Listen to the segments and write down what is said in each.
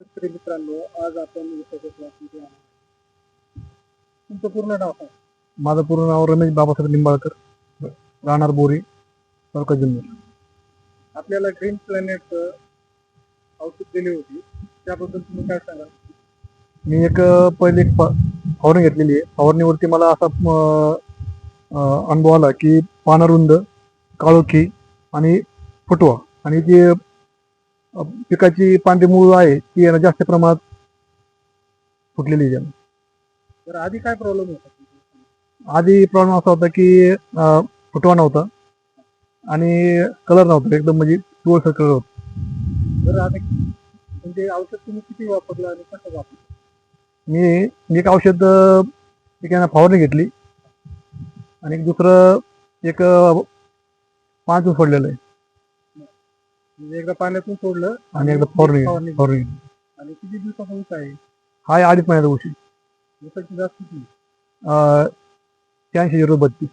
मित्रांनो आज आपण आहोत. तुमचं पूर्ण नाव काय? माझं पूर्ण नाव रमेश बाबासाहेब निंबाळकर राहणार बोरी तालुका जुन्नर. आपल्याला ग्रीन प्लॅनेट औषध दिली होती. त्याबद्दल तुम्ही काय सांगाल? मी एक पहिले एक फवारणी घेतलेली आहे. फवारणीवरती मला असा अनुभव आला की पानं रुंद काळोखी आणि फुटवा आणि जी पिकाची पांढरी मूळ आहे ती आहे ना जास्त प्रमाणात फुटलेली आहे. तर आधी काय प्रॉब्लेम होता? आधी प्रॉब्लेम असा होता की फुटवा नव्हता आणि कलर नव्हता एकदम म्हणजे पिवळसर कलर होता आता म्हणजे औषध तुम्ही किती वापरलं आणि कसं वापरलं मी मी एक औषध अं, एक आहे ना फवारणी घेतली आणि एक दुसरं एक पाच सोडलेलं आहे म्हणजे एकदा पाण्यातून सोडलं आणि एकदा फवारणी फवारणी फवारणी आणि किती दिवसाचा ऊस आहे? हा आहे अडीच महिन्याचा उशी ऊसाची जास्त किती? शहाऐंशी झिरो बत्तीस.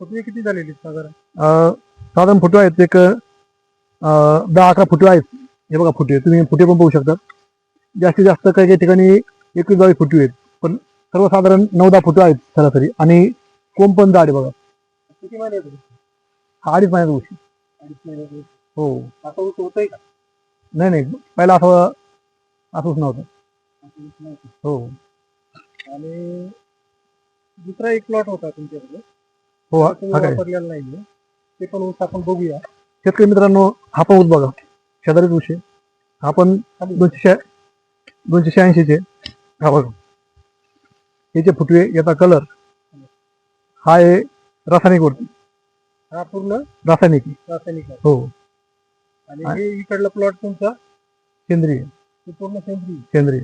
फुटवे किती झालेली साधारण? अं, साधारण फुटवे आहेत एक अं, दहा अकरा फुटवे आहेत. हे बघा फुटवे तुम्ही फुटे पण बघू शकता. जास्तीत जास्त काही काही ठिकाणी एकवीस बावीस फुटवे आहेत. पण सर्वसाधारण नऊ दहा फुटवे आहेत सरासरी. आणि कोंब पण जाड आहे बघा. किती महिने हा अडीच महिन्याचा उशी अडीच महिने हो. आता ऊस होतोय का नाही नाही. पहिला असं असंच नव्हतं. हो. आणि दुसरा एक प्लॉट होता तुमच्याकडे. हो वापरलेला नाहीये. ते पण ऊस आपण बघूया. शेतकरी मित्रांनो हा पण ऊस बघा. शेजारीच ऊस आहे हा पण दोनशे दोनशे शहाऐंशीचे हा बघा. याचे फुटवे याचा कलर हा आहे रासायनिक वरती. हा पूर्ण रासायनिक. आहे. रासायनिक आहे. हो. आणि हे इकडला प्लॉट तुमचा सेंद्रिय. ते पूर्ण सेंद्रिय. सेंद्रिय.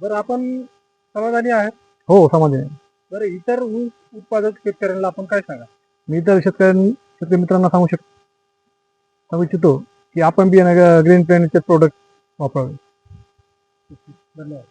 बरं आपण समाधानी आहे हो समाधान. आहे. बरं इतर ऊस उत्पादक शेतकऱ्यांना आपण काय सांगा? मी तर शेतकऱ्यां शेतकरी मित्रांना सांगू शकतो सांगू इच्छितो की आपण बी ग्रीन प्लॅनेटचे प्रोडक्ट वापरावे. धन्यवाद.